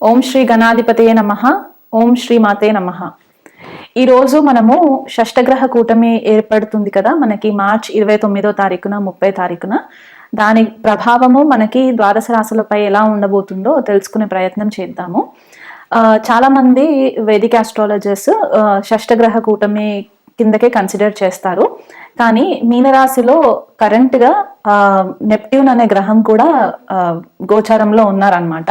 ఓం శ్రీ గణాధిపతయే నమ ఓం శ్రీ మాతే నమ. ఈరోజు మనము షష్టగ్రహ కూటమి ఏర్పడుతుంది కదా మనకి మార్చ్ ఇరవై తొమ్మిదో తారీఖున ముప్పై తారీఖున. దాని ప్రభావము మనకి ద్వాదశ రాశులపై ఎలా ఉండబోతుందో తెలుసుకునే ప్రయత్నం చేద్దాము. ఆ, చాలా మంది వేదిక ఆస్ట్రాలజర్స్ షష్టగ్రహ కూటమి కిందకే కన్సిడర్ చేస్తారు. కానీ మీనరాశిలో కరెంట్గా నెప్ట్యూన్ అనే గ్రహం కూడా ఆ, గోచారంలో ఉన్నారనమాట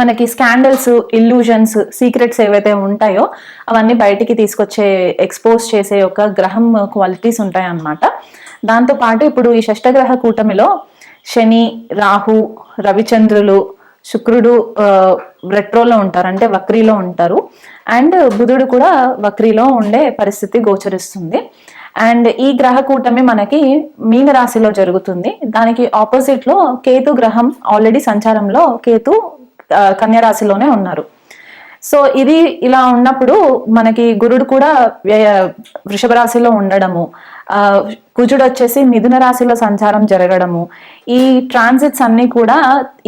మనకి స్కాండల్స్ ఇల్యూజన్స్ సీక్రెట్స్ ఏవైతే ఉంటాయో అవన్నీ బయటికి తీసుకొచ్చే ఎక్స్పోజ్ చేసే ఒక గ్రహం క్వాలిటీస్ ఉంటాయి అన్నమాట దాంతో పాటు ఇప్పుడు ఈ షష్టగ్రహ కూటమిలో శని రాహు రవిచంద్రులు శుక్రుడు రెట్రోలో ఉంటారు. అంటే వక్రీలో ఉంటారు. అండ్ బుధుడు కూడా వక్రీలో ఉండే పరిస్థితి గోచరిస్తుంది. అండ్ ఈ గ్రహ కూటమి మనకి మీన రాశిలో జరుగుతుంది. దానికి ఆపోజిట్లో కేతు గ్రహం ఆల్రెడీ సంచారంలో కేతు ఆ, ఉన్నారు. సో ఇది ఇలా ఉన్నప్పుడు మనకి గురుడు కూడా వ్యయ- వృషభ రాశిలో ఉండడము ఆ, కుజుడు వచ్చేసి మిథున రాశిలో సంచారం జరగడము. ఈ ట్రాన్సిట్స్ అన్ని కూడా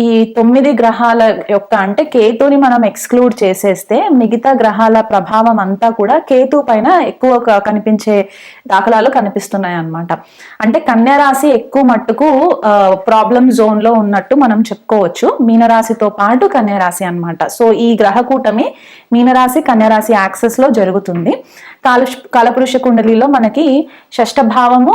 ఈ తొమ్మిది గ్రహాల యొక్క అంటే కేతుని మనం ఎక్స్క్లూడ్ చేసేస్తే మిగతా గ్రహాల ప్రభావం అంతా కూడా కేతు పైన ఎక్కువ కనిపించే దాఖలాలు కనిపిస్తున్నాయి అన్నమాట. అంటే కన్యా రాశి ఎక్కువ మట్టుకు ప్రాబ్లం జోన్లో ఉన్నట్టు మనం చెప్పుకోవచ్చు. మీనరాశితో పాటు కన్యా రాశి అన్నమాట. సో ఈ గ్రహ కూటమి మీనరాశి కన్యా రాశి యాక్సెస్లో జరుగుతుంది. కాల కాలపురుష కుండలిలో మనకి షష్ఠ భావము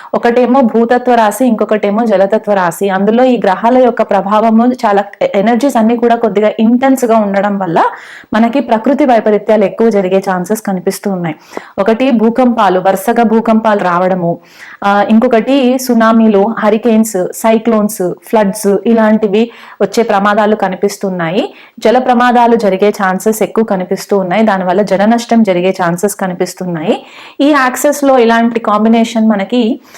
ఒకటేమో భూతత్వ రాశి ఇంకొకటేమో జలతత్వ రాశి. అందులో ఈ గ్రహాల యొక్క ప్రభావము చాలా ఎనర్జీస్ అన్ని కూడా కొద్దిగా ఇంటెన్స్గా ఉండడం వల్ల మనకి ప్రకృతి వైపరీత్యాలు ఎక్కువ జరిగే ఛాన్సెస్ కనిపిస్తూ ఉన్నాయి. ఒకటి భూకంపాలు వరుసగా భూకంపాలు రావడము. ఇంకొకటి సునామీలు హరికేన్స్ సైక్లోన్స్ ఫ్లడ్స్ ఇలాంటివి వచ్చే ప్రమాదాలు కనిపిస్తున్నాయి. జల ప్రమాదాలు జరిగే ఛాన్సెస్ ఎక్కువ కనిపిస్తూ ఉన్నాయి. దానివల్ల జన నష్టం జరిగే ఛాన్సెస్ కనిపిస్తున్నాయి. ఈ యాక్సెస్లో ఇలాంటి కాంబినేషన్ మనకి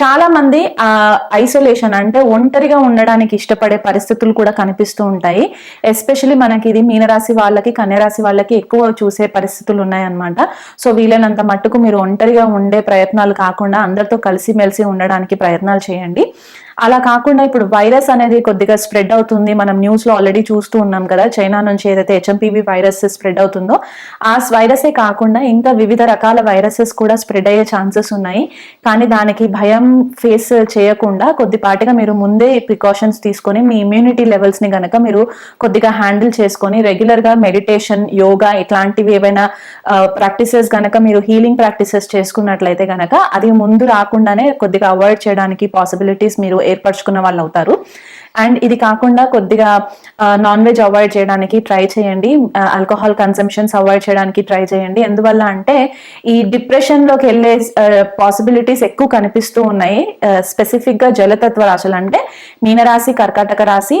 చాలా మంది ఆ ఐసోలేషన్ అంటే ఒంటరిగా ఉండడానికి ఇష్టపడే పరిస్థితులు కూడా కనిపిస్తూ ఉంటాయి. ఎస్పెషలీ మనకి ఇది మీనరాశి వాళ్ళకి కన్యరాశి వాళ్ళకి ఎక్కువ చూసే పరిస్థితులు ఉన్నాయన్నమాట. సో వీలైనంత మట్టుకు మీరు ఒంటరిగా ఉండే ప్రయత్నాలు కాకుండా అందరితో కలిసిమెలిసి ఉండడానికి ప్రయత్నాలు చేయండి. అలా కాకుండా ఇప్పుడు వైరస్ అనేది కొద్దిగా స్ప్రెడ్ అవుతుంది. మనం న్యూస్లో ఆల్రెడీ చూస్తూ ఉన్నాం కదా చైనా నుంచి ఏదైతే హెచ్ఎంపీవీ వైరస్ స్ప్రెడ్ అవుతుందో ఆ వైరసే కాకుండా ఇంకా వివిధ రకాల వైరసెస్ కూడా స్ప్రెడ్ అయ్యే ఛాన్సెస్ ఉన్నాయి. కానీ దానికి భయం ఫేస్ చేయకుండా కొద్దిపాటిగా మీరు ముందే ప్రికాషన్స్ తీసుకొని మీ ఇమ్యూనిటీ లెవెల్స్ని గనక మీరు కొద్దిగా హ్యాండిల్ చేసుకొని రెగ్యులర్గా మెడిటేషన్ యోగా ఇట్లాంటివి ఏవైనా ప్రాక్టీసెస్ గనక మీరు హీలింగ్ ప్రాక్టీసెస్ చేసుకున్నట్లయితే గనక అది ముందు రాకుండానే కొద్దిగా అవాయిడ్ చేయడానికి పాసిబిలిటీస్ మీరు ఏర్పరచుకున్న వాళ్ళు అవుతారు అండ్ ఇది కాకుండా కొద్దిగా నాన్ వెజ్ అవాయిడ్ చేయడానికి ట్రై చేయండి. ఆల్కహాల్ కన్సంప్షన్స్ అవాయిడ్ చేయడానికి ట్రై చేయండి. ఎందువల్ల అంటే ఈ డిప్రెషన్లోకి వెళ్ళే పాసిబిలిటీస్ ఎక్కువ కనిపిస్తూ ఉన్నాయి. స్పెసిఫిక్గా జలతత్వ రాశులు అంటే మీనరాశి కర్కాటక రాశి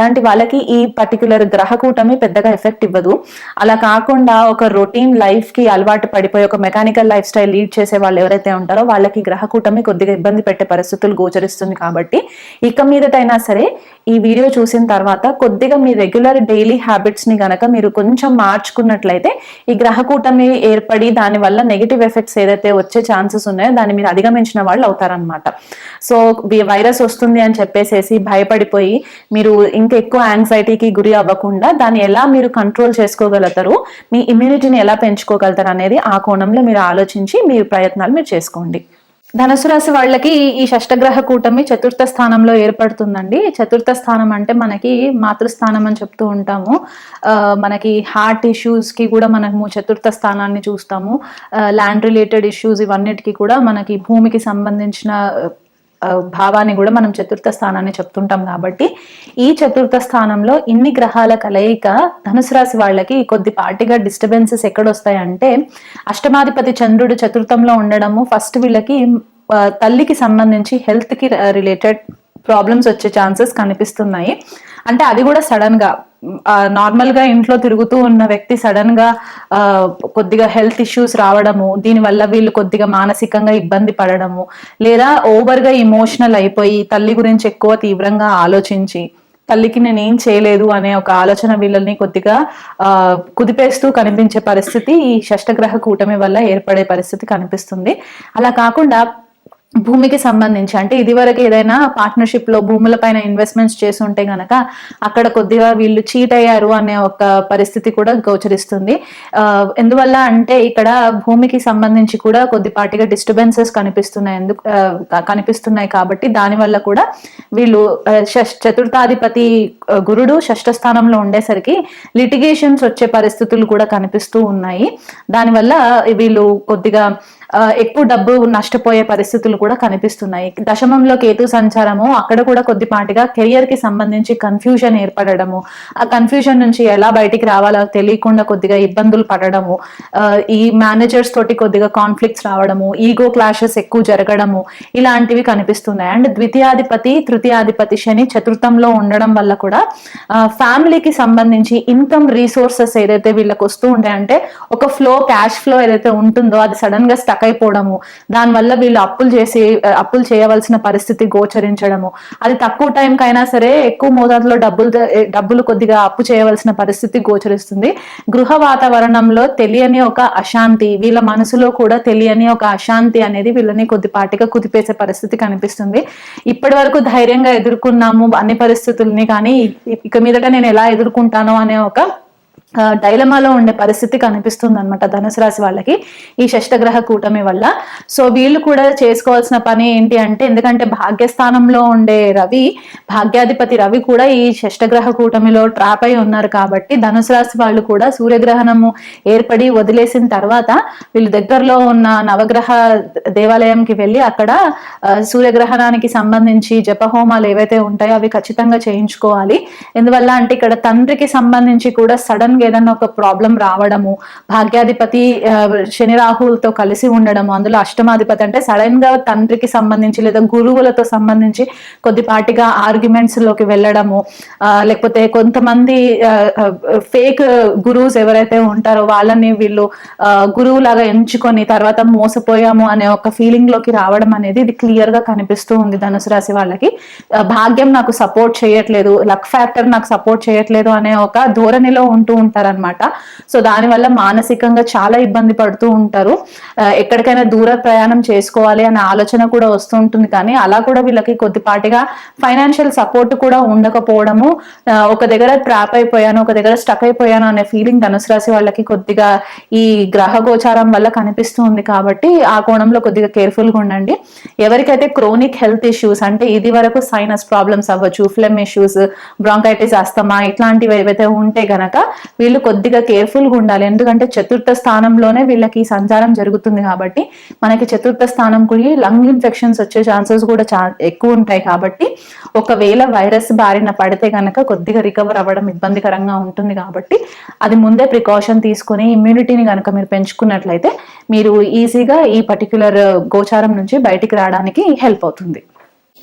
అలాంటి వాళ్ళకి ఈ పర్టికులర్ గ్రహ కూటమి పెద్దగా ఎఫెక్ట్ ఇవ్వదు. అలా కాకుండా ఒక రొటీన్ లైఫ్కి అలవాటు పడిపోయి ఒక మెకానికల్ లైఫ్ స్టైల్ లీడ్ చేసే వాళ్ళు ఎవరైతే ఉంటారో వాళ్ళకి గ్రహ కూటమి కొద్దిగా ఇబ్బంది పెట్టే పరిస్థితులు గోచరిస్తుంది కాబట్టి ఇక మీదటైనా సరే ఈ వీడియో చూసిన తర్వాత కొద్దిగా మీ రెగ్యులర్ డైలీ హ్యాబిట్స్ని గనక మీరు కొంచెం మార్చుకున్నట్లయితే ఈ గ్రహ కూటమి ఏర్పడి దాని వల్ల నెగిటివ్ ఎఫెక్ట్స్ ఏదైతే వచ్చే ఛాన్సెస్ ఉన్నాయో దాన్ని మీరు అధిగమించిన వాళ్ళు అవుతారనమాట సో వైరస్ వస్తుంది అని చెప్పేసేసి భయపడిపోయి మీరు ఇంకా ఎక్కువ యాంగ్జైటీకి గురి అవ్వకుండా దాన్ని ఎలా మీరు కంట్రోల్ చేసుకోగలుగుతారు మీ ఇమ్యూనిటీని ఎలా పెంచుకోగలుగుతారు అనేది ఆ కోణంలో మీరు ఆలోచించి మీ ప్రయత్నాలు మీరు చేసుకోండి. ధనుసు రాశి వాళ్ళకి ఈ షష్టగ్రహ కూటమి చతుర్థ స్థానంలో ఏర్పడుతుందండి. చతుర్థ స్థానం అంటే మనకి మాతృస్థానం అని చెప్తూ ఉంటాము. మనకి హార్ట్ ఇష్యూస్కి కూడా మనము చతుర్థ స్థానాన్ని చూస్తాము. ల్యాండ్ రిలేటెడ్ ఇష్యూస్ ఇవన్నిటికీ కూడా మనకి భూమికి సంబంధించిన భావాన్ని కూడా మనం చతుర్థ స్థానాన్ని చెప్తుంటాం కాబట్టి ఈ చతుర్థ స్థానంలో ఇన్ని గ్రహాల కలయిక ధనుసు రాశి వాళ్ళకి కొద్దిపాటిగా డిస్టర్బెన్సెస్ ఎక్కడొస్తాయంటే అష్టమాధిపతి చంద్రుడు చతుర్థంలో ఉండడము ఫస్ట్ వీళ్ళకి తల్లికి సంబంధించి హెల్త్కి రిలేటెడ్ ప్రాబ్లమ్స్ వచ్చే ఛాన్సెస్ కనిపిస్తున్నాయి. అంటే అది కూడా సడన్గా నార్మల్గా ఇంట్లో తిరుగుతూ ఉన్న వ్యక్తి సడన్గా ఆ, కొద్దిగా హెల్త్ ఇష్యూస్ రావడము దీని వల్ల వీళ్ళు కొద్దిగా మానసికంగా ఇబ్బంది పడడము లేదా ఓవర్గా ఇమోషనల్ అయిపోయి తల్లి గురించి ఎక్కువ తీవ్రంగా ఆలోచించి తల్లికి నేను ఏం చేయలేదు అనే ఒక ఆలోచన వీళ్ళని కొద్దిగా ఆ కుదిపేస్తూ కనిపించే పరిస్థితి ఈ షష్టగ్రహ కూటమి వల్ల ఏర్పడే పరిస్థితి కనిపిస్తుంది. అలా కాకుండా భూమికి సంబంధించి అంటే ఇదివరకు ఏదైనా పార్ట్నర్షిప్లో భూముల పైన ఇన్వెస్ట్మెంట్స్ చేసి ఉంటే గనక అక్కడ కొద్దిగా వీళ్ళు చీట్ అయ్యారు అనే ఒక పరిస్థితి కూడా గోచరిస్తుంది. ఎందువల్ల అంటే ఇక్కడ భూమికి సంబంధించి కూడా కొద్దిపాటిగా డిస్టర్బెన్సెస్ కనిపిస్తున్నాయి. ఎందుకు కనిపిస్తున్నాయి కాబట్టి దానివల్ల కూడా వీళ్ళు చతుర్థాధిపతి గురుడు షష్ఠ స్థానంలో ఉండేసరికి లిటిగేషన్స్ వచ్చే పరిస్థితులు కూడా కనిపిస్తూ ఉన్నాయి. దానివల్ల వీళ్ళు కొద్దిగా ఎక్కువ డబ్బు నష్టపోయే పరిస్థితులు కూడా కనిపిస్తున్నాయి. దశమంలో కేతు సంచారము అక్కడ కూడా కొద్దిపాటిగా కెరియర్కి సంబంధించి కన్ఫ్యూజన్ ఏర్పడడము ఆ కన్ఫ్యూజన్ నుంచి ఎలా బయటికి రావాలో తెలియకుండా కొద్దిగా ఇబ్బందులు పడడము ఈ మేనేజర్స్ తోటి కొద్దిగా కాన్ఫ్లిక్ట్స్ రావడము ఈగో క్లాషెస్ ఎక్కువ జరగడము ఇలాంటివి కనిపిస్తున్నాయి. అండ్ ద్వితీయాధిపతి తృతీయాధిపతి శని చతుర్థంలో ఉండడం వల్ల కూడా ఫ్యామిలీకి సంబంధించి ఇన్కమ్ రీసోర్సెస్ ఏదైతే వీళ్ళకి వస్తూ ఉంటాయంటే ఒక ఫ్లో క్యాష్ ఫ్లో ఏదైతే ఉంటుందో అది సడన్గా స్టక్ అయిపోవడము దానివల్ల వీళ్ళు అప్పులు చేసి చేసి అప్పులు చేయవలసిన పరిస్థితి గోచరించడము. అది తక్కువ టైంకి అయినా సరే ఎక్కువ మోతాదులో డబ్బులు డబ్బులు కొద్దిగా అప్పు చేయవలసిన పరిస్థితి గోచరిస్తుంది. గృహ వాతావరణంలో తెలియని ఒక అశాంతి వీళ్ళ మనసులో కూడా తెలియని ఒక అశాంతి అనేది వీళ్ళని కొద్దిపాటిగా కుదిపేసే పరిస్థితి కనిపిస్తుంది. ఇప్పటి వరకు ధైర్యంగా ఎదుర్కొన్నాము అన్ని పరిస్థితుల్ని కానీ ఇక మీదట నేను ఎలా ఎదుర్కొంటాను అనే ఒక డైలమాలో ఉండే పరిస్థితి కనిపిస్తుంది అనమాట ధనుసు రాశి వాళ్ళకి ఈ షష్టగ్రహ కూటమి వల్ల. సో వీళ్ళు కూడా చేసుకోవాల్సిన పని ఏంటి అంటే ఎందుకంటే భాగ్యస్థానంలో ఉండే రవి భాగ్యాధిపతి రవి కూడా ఈ షష్టగ్రహ కూటమిలో ట్రాప్ అయి ఉన్నారు కాబట్టి ధనుసు రాశి వాళ్ళు కూడా సూర్యగ్రహణము ఏర్పడి వదిలేసిన తర్వాత వీళ్ళు దగ్గరలో ఉన్న నవగ్రహ దేవాలయంకి వెళ్ళి అక్కడ సూర్యగ్రహణానికి సంబంధించి జపహోమాలు ఏవైతే ఉంటాయో అవి ఖచ్చితంగా చేయించుకోవాలి. ఎందువల్ల అంటే ఇక్కడ తండ్రికి సంబంధించి కూడా సడన్ గా ఏదన్నా ఒక ప్రాబ్లం రావడము భాగ్యాధిపతి శని రాహులతో కలిసి ఉండడము అందులో అష్టమాధిపతి అంటే సడన్గా తండ్రికి సంబంధించి లేదా గురువులతో సంబంధించి కొద్దిపాటిగా ఆర్గ్యుమెంట్స్లోకి వెళ్ళడము లేకపోతే కొంతమంది ఫేక్ గురువుస్ ఎవరైతే ఉంటారో వాళ్ళని వీళ్ళు గురువులాగా ఎంచుకొని తర్వాత మోసపోయాము అనే ఒక ఫీలింగ్లోకి రావడం అనేది ఇది క్లియర్గా కనిపిస్తూ ఉంది ధనుసు రాశి వాళ్ళకి. భాగ్యం నాకు సపోర్ట్ చేయట్లేదు లక్ ఫ్యాక్టర్ నాకు సపోర్ట్ చేయట్లేదు అనే ఒక ధోరణిలో ఉంటూ ఉంటారనమాట సో దానివల్ల మానసికంగా చాలా ఇబ్బంది పడుతూ ఉంటారు. ఎక్కడికైనా దూర ప్రయాణం చేసుకోవాలి అనే ఆలోచన కూడా వస్తూ ఉంటుంది కానీ అలా కూడా వీళ్ళకి కొద్దిపాటిగా ఫైనాన్షియల్ సపోర్ట్ కూడా ఉండకపోవడము ఒక దగ్గర ట్రాప్ అయిపోయాను ఒక దగ్గర స్టక్ అయిపోయాను అనే ఫీలింగ్ ధనుసు రాశి వాళ్ళకి కొద్దిగా ఈ గ్రహ గోచారం వల్ల కనిపిస్తూ ఉంది కాబట్టి ఆ కోణంలో కొద్దిగా కేర్ఫుల్గా ఉండండి. ఎవరికైతే క్రోనిక్ హెల్త్ ఇష్యూస్ అంటే ఇది వరకు సైనస్ ప్రాబ్లమ్స్ అవ్వచ్చు ఫ్లెమ్ ఇష్యూస్ బ్రాంకైటిస్ అస్తమా ఇట్లాంటివి ఏవైతే ఉంటే గనక వీళ్ళు కొద్దిగా కేర్ఫుల్గా ఉండాలి. ఎందుకంటే చతుర్థ స్థానంలోనే వీళ్ళకి సంచారం జరుగుతుంది కాబట్టి మనకి చతుర్థ స్థానం కూడా లంగ్ ఇన్ఫెక్షన్స్ వచ్చే ఛాన్సెస్ కూడా చా ఎక్కువ ఉంటాయి కాబట్టి ఒకవేళ వైరస్ బారిన పడితే కనుక కొద్దిగా రికవర్ అవ్వడం ఇబ్బందికరంగా ఉంటుంది కాబట్టి అది ముందే ప్రికాషన్ తీసుకొని ఇమ్యూనిటీని కనుక మీరు పెంచుకున్నట్లయితే మీరు ఈజీగా ఈ పర్టిక్యులర్ గోచారం నుంచి బయటికి రావడానికి హెల్ప్ అవుతుంది.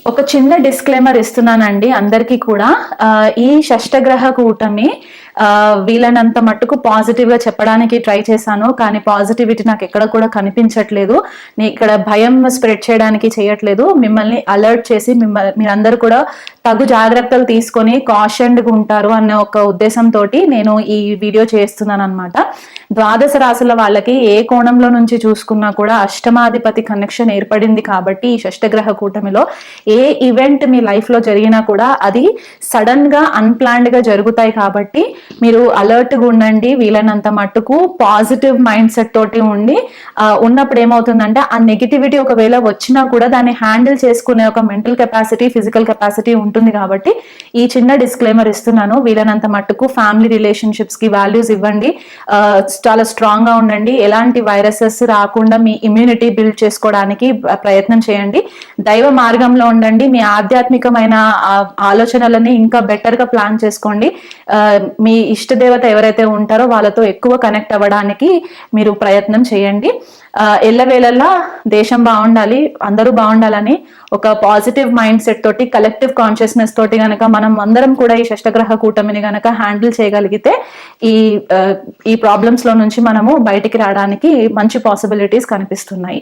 ఒక చిన్న డిస్క్లైమర్ ఇస్తున్నానండి అందరికీ కూడా. ఈ షష్టగ్రహ కూటమి వీలైనంత మట్టుకు పాజిటివ్గా చెప్పడానికి ట్రై చేశాను కానీ పాజిటివిటీ నాకు ఎక్కడ కూడా కనిపించట్లేదు. నేను ఇక్కడ భయం స్ప్రెడ్ చేయడానికి చేయట్లేదు. మిమ్మల్ని అలర్ట్ చేసి మిమ్మల్ని మీరందరూ కూడా తగు జాగ్రత్తలు తీసుకొని కాషన్డ్గా ఉంటారు అనే ఒక ఉద్దేశంతో నేను ఈ వీడియో చేస్తున్నాను అనమాట ద్వాదశ రాశుల వాళ్ళకి ఏ కోణంలో నుంచి చూసుకున్నా కూడా అష్టమాధిపతి కనెక్షన్ ఏర్పడింది కాబట్టి ఈ షష్టగ్రహ కూటమిలో ఏ ఈవెంట్ మీ లైఫ్లో జరిగినా కూడా అది సడన్గా అన్ప్లాన్డ్గా జరుగుతాయి కాబట్టి మీరు అలర్ట్గా ఉండండి వీలైనంత మట్టుకు పాజిటివ్ మైండ్ సెట్ తోటి ఉండి ఉన్నప్పుడు ఏమవుతుందంటే ఆ నెగిటివిటీ ఒకవేళ వచ్చినా కూడా దాన్ని హ్యాండిల్ చేసుకునే ఒక మెంటల్ కెపాసిటీ ఫిజికల్ కెపాసిటీ ఉంటుంది కాబట్టి ఈ చిన్న డిస్క్లైమర్ ఇస్తున్నాను. వీలైనంత మట్టుకు ఫ్యామిలీ రిలేషన్షిప్స్కి వాల్యూస్ ఇవ్వండి. చాలా స్ట్రాంగ్గా ఉండండి. ఎలాంటి వైరసెస్ రాకుండా మీ ఇమ్యూనిటీ బిల్డ్ చేసుకోవడానికి ప్రయత్నం చేయండి. దైవ మార్గంలో ఉండండి. మీ ఆధ్యాత్మికమైన ఆలోచనలని ఇంకా బెటర్గా ప్లాన్ చేసుకోండి. మీ ఇష్ట దేవత ఎవరైతే ఉంటారో వాళ్ళతో ఎక్కువ కనెక్ట్ అవ్వడానికి మీరు ప్రయత్నం చేయండి. ఎల్లవేళలా దేశం బాగుండాలి అందరూ బాగుండాలని ఒక పాజిటివ్ మైండ్ సెట్ తోటి కలెక్టివ్ కాన్షియస్నెస్ తోటి గనక మనం అందరం కూడా ఈ షష్టగ్రహ కూటమిని గనక హ్యాండిల్ చేయగలిగితే ఈ ఈ ప్రాబ్లమ్స్లో నుంచి మనము బయటికి రావడానికి మంచి పాసిబిలిటీస్ కనిపిస్తున్నాయి.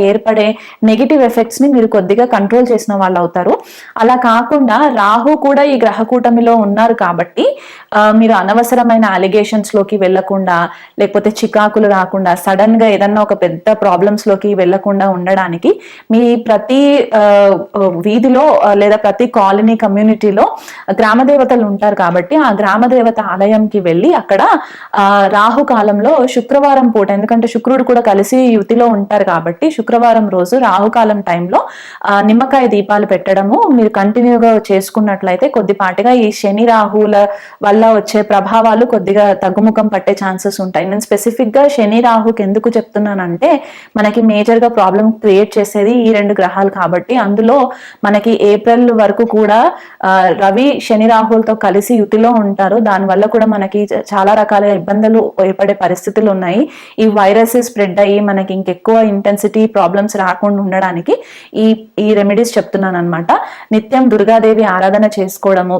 ఏర్పడే నెగిటివ్ ఎఫెక్ట్స్ని మీరు కొద్దిగా కంట్రోల్ చేసిన వాళ్ళు అవుతారు. అలా కాకుండా రాహు కూడా ఈ గ్రహ కూటమిలో ఉన్నారు కాబట్టి మీరు అనవసరమైన అలిగేషన్స్లోకి వెళ్ళకుండా లేకపోతే చికాకులు రాకుండా సడన్గా ఏదన్నా ఒక పెద్ద ప్రాబ్లమ్స్లోకి వెళ్ళకుండా ఉండడానికి మీ ప్రతి ఆ, వీధిలో లేదా ప్రతి కాలనీ కమ్యూనిటీలో గ్రామ దేవతలు ఉంటారు కాబట్టి ఆ గ్రామ దేవత ఆలయంకి వెళ్ళి అక్కడ ఆ, రాహు కాలంలో శుక్రవారం పూట ఎందుకంటే శుక్రుడు కూడా కలిసి యుతిలో ఉంటారు కాబట్టి శుక్రవారం రోజు రాహుకాలం టైంలో నిమ్మకాయ దీపాలు పెట్టడము మీరు కంటిన్యూగా చేసుకున్నట్లయితే కొద్దిపాటిగా ఈ శని రాహుల వల్ల వచ్చే ప్రభావాలు కొద్దిగా తగ్గుముఖం పట్టే ఛాన్సెస్ ఉంటాయి. నేను స్పెసిఫిక్గా శని రాహుకి ఎందుకు చెప్తున్నానంటే మనకి మేజర్గా ప్రాబ్లం క్రియేట్ చేసేది ఈ రెండు గ్రహాలు కాబట్టి అందులో మనకి ఏప్రిల్ వరకు కూడా రవి శని రాహులతో కలిసి యుతిలో ఉంటారు. దానివల్ల కూడా మనకి చాలా రకాల ఇబ్బందులు ఏర్పడే పరిస్థితులు ఉన్నాయి. ఈ వైరస్ స్ప్రెడ్ అయ్యి మనకి ఇంకెక్కువ ఇంటెన్సిటీ ప్రాబ్లమ్స్ రాకుండా ఉండడానికి ఈ ఈ రెమెడీస్ చెప్తున్నాను అనమాట నిత్యం దుర్గాదేవి ఆరాధన చేసుకోవడము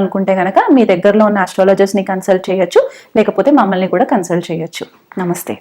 చూయించుకోవాలనుకుంటే గనక మీ దగ్గరలో ఉన్న ఆస్ట్రాలజర్స్ని ని కన్సల్ట్ చేయొచ్చు. లేకపోతే మమ్మల్ని కూడా కన్సల్ట్ చేయొచ్చు. నమస్తే.